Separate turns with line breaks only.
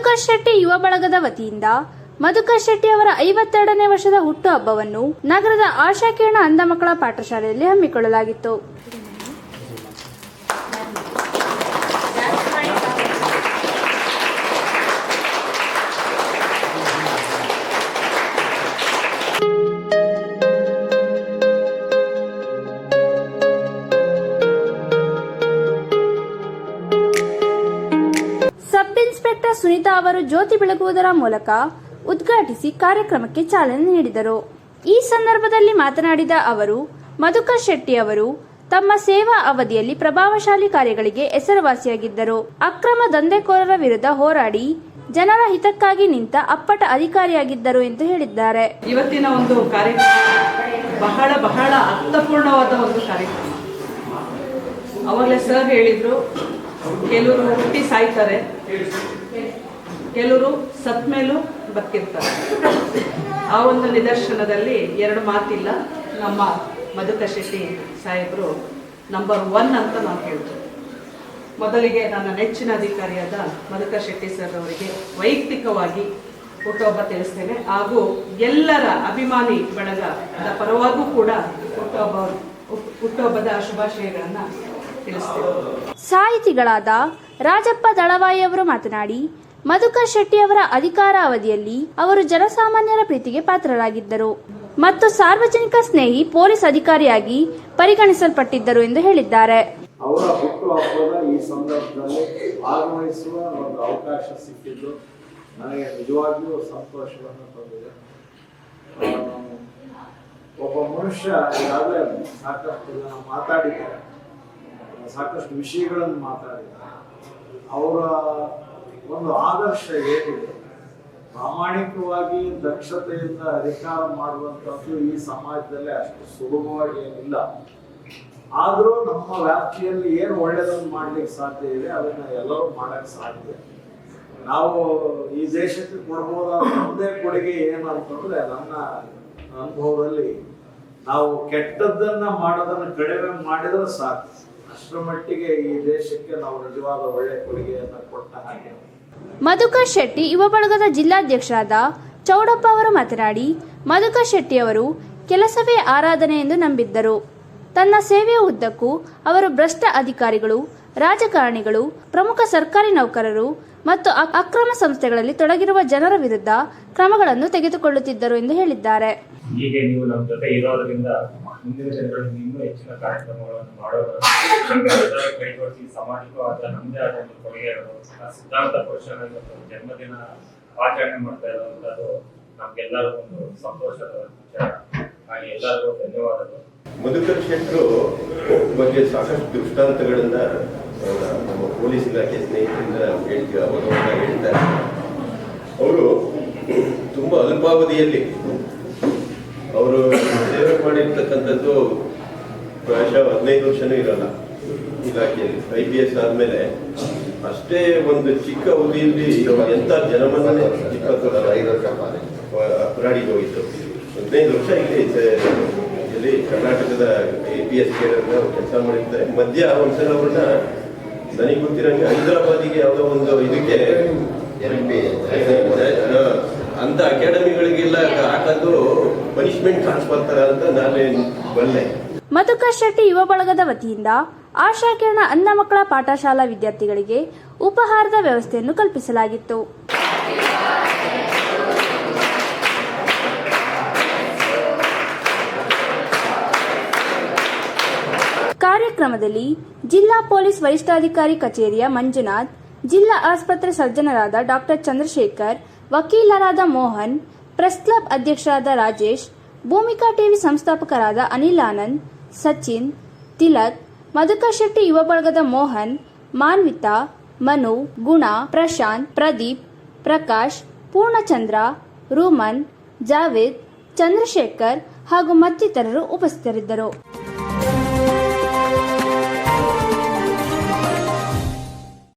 ಮಧುಕರ್ ಶೆಟ್ಟಿ ಯುವ ಬಳಗದ ವತಿಯಿಂದ ಮಧುಕರ್ ಶೆಟ್ಟಿ ಅವರ ಐವತ್ತೆರಡನೇ ವರ್ಷದ ಹುಟ್ಟುಹಬ್ಬವನ್ನು ನಗರದ ಆಶಾಕಿರಣ ಅಂಧ ಮಕ್ಕಳ ಪಾಠಶಾಲೆಯಲ್ಲಿ ಹಮ್ಮಿಕೊಳ್ಳಲಾಗಿತ್ತು. ಇನ್ಸ್ಪೆಕ್ಟರ್ ಸುನೀತಾ ಅವರು ಜ್ಯೋತಿ ಬೆಳಗುವುದರ ಮೂಲಕ ಉದ್ಘಾಟಿಸಿ ಕಾರ್ಯಕ್ರಮಕ್ಕೆ ಚಾಲನೆ ನೀಡಿದರು. ಈ ಸಂದರ್ಭದಲ್ಲಿ ಮಾತನಾಡಿದ ಅವರು, ಮಧುಕರ್ ಶೆಟ್ಟಿ ಅವರು ತಮ್ಮ ಸೇವಾ ಅವಧಿಯಲ್ಲಿ ಪ್ರಭಾವಶಾಲಿ ಕಾರ್ಯಗಳಿಗೆ ಹೆಸರುವಾಸಿಯಾಗಿದ್ದರು. ಅಕ್ರಮ ದಂಧೆಕೋರರ ವಿರುದ್ಧ ಹೋರಾಡಿ ಜನರ ಹಿತಕ್ಕಾಗಿ ನಿಂತ ಅಪ್ಪಟ ಅಧಿಕಾರಿಯಾಗಿದ್ದರು ಎಂದು ಹೇಳಿದ್ದಾರೆ.
ಇವತ್ತಿನ ಒಂದು ಕಾರ್ಯಕ್ರಮ ಬಹಳ ಬಹಳ ಅರ್ಥಪೂರ್ಣವಾದ ಒಂದು ಕಾರ್ಯಕ್ರಮ. ಅವಾಗಲೇ ಸರ್ ಹೇಳಿದ್ರು, ಕೆಲವರು ಹುಟ್ಟಿ ಸಾಯ್ತಾರೆ. ಕೆಲವರು ಸತ್ ಮೇಲೂ ಬದುಕಿರ್ತಾರೆ. ಆ ಒಂದು ನಿದರ್ಶನದಲ್ಲಿ ಎರಡು ಮಾತಿಲ್ಲ. ನಮ್ಮ ಮಧುಕ ಶೆಟ್ಟಿ ಸಾಹೇಬರು ನಂಬರ್ ಒನ್ ಅಂತ ನಾವು ಹೇಳ್ತೀವಿ. ಮೊದಲಿಗೆ ನನ್ನ ನೆಚ್ಚಿನ ಅಧಿಕಾರಿಯಾದ ಮಧುಕ ಶೆಟ್ಟಿ ಸರ್ ಅವರಿಗೆ ವೈಯಕ್ತಿಕವಾಗಿ ಹುಟ್ಟುಹಬ್ಬ ತಿಳಿಸ್ತೇನೆ ಹಾಗೂ ಎಲ್ಲರ ಅಭಿಮಾನಿ ಬಳಗದ ಪರವಾಗೂ ಕೂಡ ಹುಟ್ಟುಹಬ್ಬ ಹುಟ್ಟುಹಬ್ಬದ ಶುಭಾಶಯಗಳನ್ನು ತಿಳಿಸ್ತೇವೆ.
ಸಾಹಿತಿಗಳಾದ ರಾಜಪ್ಪ ದಳವಾಯಿ ಅವರು ಮಾತನಾಡಿ, ಮಧುಕರ್ ಶೆಟ್ಟಿ ಅವರ ಅಧಿಕಾರ ಅವಧಿಯಲ್ಲಿ ಅವರು ಜನಸಾಮಾನ್ಯರ ಪ್ರೀತಿಗೆ ಪಾತ್ರರಾಗಿದ್ದರು. ಮತ್ತು ಸಾರ್ವಜನಿಕ ಸ್ನೇಹಿ ಪೊಲೀಸ್ ಅಧಿಕಾರಿಯಾಗಿ ಪರಿಗಣಿಸಲ್ಪಟ್ಟಿದ್ದರು ಎಂದು ಹೇಳಿದ್ದಾರೆ.
ಅವರ ಹುಟ್ಟುಹಬ್ಬದ ಈ ಸಂದರ್ಭದಲ್ಲಿ ಆಗಮಿಸುವ ಒಂದು ಅವಕಾಶ ಸಿಕ್ಕಿದ್ದು ನನಗೆ ನಿಜವಾಗಿಯೂ ಸಂತೋಷವನ್ನು ತಂದಿದೆ. ಒಬ್ಬ ಮನುಷ್ಯ ಈಗಾಗಲೇ ಸಾಕಷ್ಟು ಜನ ಮಾತಾಡಿದ್ದಾರೆ. ಸಾಕಷ್ಟು ವಿಷಯಗಳನ್ನು ಮಾತಾಡಿದ ಅವರ ಒಂದು ಆದರ್ಶ ಏನಿದೆ? ಪ್ರಾಮಾಣಿಕವಾಗಿ ದಕ್ಷತೆಯಿಂದ ಅಧಿಕಾರ ಮಾಡುವಂಥದ್ದು ಈ ಸಮಾಜದಲ್ಲಿ ಅಷ್ಟು ಸುಲಭವಾಗಿ ಏನಿಲ್ಲ. ಆದರೂ ನಮ್ಮ ವ್ಯಾಪ್ತಿಯಲ್ಲಿ ಏನು ಒಳ್ಳೆಯದನ್ನು ಮಾಡ್ಲಿಕ್ಕೆ ಸಾಧ್ಯ ಇದೆ, ಅದನ್ನ ಎಲ್ಲರೂ ಮಾಡಕ್ ಸಾಧ್ಯ ನಾವು ಈ ದೇಶಕ್ಕೆ ಕೊಡ್ಬೋದಾದ ಒಂದೇ ಕೊಡುಗೆ ಏನಂತಂದ್ರೆ ನನ್ನ ಅನುಭವದಲ್ಲಿ ನಾವು ಕೆಟ್ಟದ್ದನ್ನ ಮಾಡೋದನ್ನ ಕಡಿಮೆ ಮಾಡಿದ್ರೆ ಸಾಕು. ಅಷ್ಟರ ಮಟ್ಟಿಗೆ ಈ ದೇಶಕ್ಕೆ ನಾವು ನಿಜವಾದ ಒಳ್ಳೆ ಕೊಡುಗೆಯನ್ನ ಕೊಟ್ಟ ಹಾಗೆ.
ಮಧುಕರ್ ಶೆಟ್ಟಿ ಯುವ ಬಳಗದ ಜಿಲ್ಲಾಧ್ಯಕ್ಷರಾದ ಚೌಡಪ್ಪ ಅವರು ಮಾತನಾಡಿ ಮಧುಕರ್ ಶೆಟ್ಟಿ ಅವರು ಕೆಲಸವೇ ಆರಾಧನೆ ಎಂದು ನಂಬಿದ್ದರು. ತನ್ನ ಸೇವೆಯ ಉದ್ದಕ್ಕೂ ಅವರು ಭ್ರಷ್ಟ ಅಧಿಕಾರಿಗಳು ರಾಜಕಾರಣಿಗಳು, ಪ್ರಮುಖ ಸರ್ಕಾರಿ ನೌಕರರು ಮತ್ತು ಅಕ್ರಮ ಸಂಸ್ಥೆಗಳಲ್ಲಿ ತೊಡಗಿರುವ ಜನರ ವಿರುದ್ಧ ಕ್ರಮಗಳನ್ನು ತೆಗೆದುಕೊಳ್ಳುತ್ತಿದ್ದರು ಎಂದು ಹೇಳಿದ್ದಾರೆ.
ಹೀಗೆ ನೀವು ನಮ್ಮ ಜೊತೆ ಇರೋದ್ರಿಂದ ಮುಂದಿನ ದಿನಗಳಲ್ಲಿ ಇನ್ನೂ ಹೆಚ್ಚಿನ ಕಾರ್ಯಕ್ರಮಗಳನ್ನು ಮಾಡೋದರ ಕೈಗೊಳಿಸಿ ಸಮಾಜವಾದ ನಮ್ಮದೇ ಆದ ಒಂದು ಕೊಡುಗೆ ಆ ಸಿದ್ಧಾಂತ ಪುರುಷನ ಜನ್ಮದಿನ ಆಚರಣೆ ಮಾಡ್ತಾ ಇರುವಂತದ್ದು ನಮ್ಗೆಲ್ಲರಿಗೂ ಒಂದು ಸಂತೋಷದ ವಿಚಾರ. ಹಾಗೆ ಎಲ್ಲರಿಗೂ ಧನ್ಯವಾದಗಳು.
ಮಧುಕರ್ ಶೆಟ್ಟರು ಬಗ್ಗೆ ಸಾಕಷ್ಟು ದೃಷ್ಟಾಂತಗಳನ್ನ ನಮ್ಮ ಪೊಲೀಸ್ ಇಲಾಖೆ ಸ್ನೇಹಿತರಿಂದ ಹೇಳ್ತೀವಿ ಹೇಳ್ತಾರೆ. ಅವರು ತುಂಬಾ ಅಲ್ಪಾವಧಿಯಲ್ಲಿ ಅವರು ಸೇವೆ ಮಾಡಿರ್ತಕ್ಕಂಥದ್ದು ಪ್ರಾಯಶಃ ಹದಿನೈದು ವರ್ಷನೂ ಇರಲ್ಲ ಇಲಾಖೆಯಲ್ಲಿ. ಐ ಪಿ ಎಸ್ ಆದ್ಮೇಲೆ ಅಷ್ಟೇ ಒಂದು ಚಿಕ್ಕ ಅವಧಿಯಲ್ಲಿ ಎಂತ ಜನಮನ್ನಣೆ ಇಪ್ಪತ್ತು ಅಪರಾಡಿಗೆ ಹೋಗಿತ್ತು. ಹದಿನೈದು ವರ್ಷ ಇಲ್ಲಿ ಇಲ್ಲಿ ಕರ್ನಾಟಕದ ಎ ಪಿ ಎಸ್ ಕೆಲಸ ಮಾಡಿರ್ತಾರೆ. ಮಧ್ಯ ಒಂದ್ಸಲ ಅವ್ರನ್ನ ನನಗೆ ಗೊತ್ತಿರಂಗೆ ಹೈದರಾಬಾದಿಗೆ ಯಾವುದೋ ಒಂದು ಇದಕ್ಕೆ ಅಂತ. ಅಕಾಡೆಮಿಗಳಿಗೆಲ್ಲ ಹಾಕೋದು ಪನಿಷ್ಮೆಂಟ್ ಟ್ರಾನ್ಸ್ಫರ್ ತರ ಅಂತ ನಾನೇ ಬಲ್ಲೆ.
ಮಧುಕರ್ ಶೆಟ್ಟಿ ಯುವ ಬಳಗದ ವತಿಯಿಂದ ಆಶಾಕಿರಣ ಅಂಧ ಮಕ್ಕಳ ಪಾಠಶಾಲಾ ವಿದ್ಯಾರ್ಥಿಗಳಿಗೆ ಉಪಹಾರದ ವ್ಯವಸ್ಥೆಯನ್ನು ಕಲ್ಪಿಸಲಾಗಿತ್ತು. ಕಾರ್ಯಕ್ರಮದಲ್ಲಿ ಜಿಲ್ಲಾ ಪೊಲೀಸ್ ವರಿಷ್ಠಾಧಿಕಾರಿ ಕಚೇರಿಯ ಮಂಜುನಾಥ್, ಜಿಲ್ಲಾ ಆಸ್ಪತ್ರೆ ಸರ್ಜನರಾದ ಡಾಕ್ಟರ್ ಚಂದ್ರಶೇಖರ್, ವಕೀಲರಾದ ಮೋಹನ್, ಪ್ರೆಸ್ ಕ್ಲಬ್ ಅಧ್ಯಕ್ಷರಾದ ರಾಜೇಶ್, ಭೂಮಿಕಾ ಟಿವಿ ಸಂಸ್ಥಾಪಕರಾದ ಅನಿಲ್ ಆನಂದ್, ಸಚಿನ್, ತಿಲಕ್ ಮಧುಕರ್ ಶೆಟ್ಟಿ ಯುವ ಬಳಗದ ಮೋಹನ್, ಮಾನ್ವಿತಾ, ಮನು, ಗುಣ, ಪ್ರಶಾಂತ್, ಪ್ರದೀಪ್, ಪ್ರಕಾಶ್, ಪೂರ್ಣಚಂದ್ರ, ರೂಮನ್, ಜಾವೇದ್, ಚಂದ್ರಶೇಖರ್ ಹಾಗೂ ಮತ್ತಿತರರು ಉಪಸ್ಥಿತರಿದ್ದರು.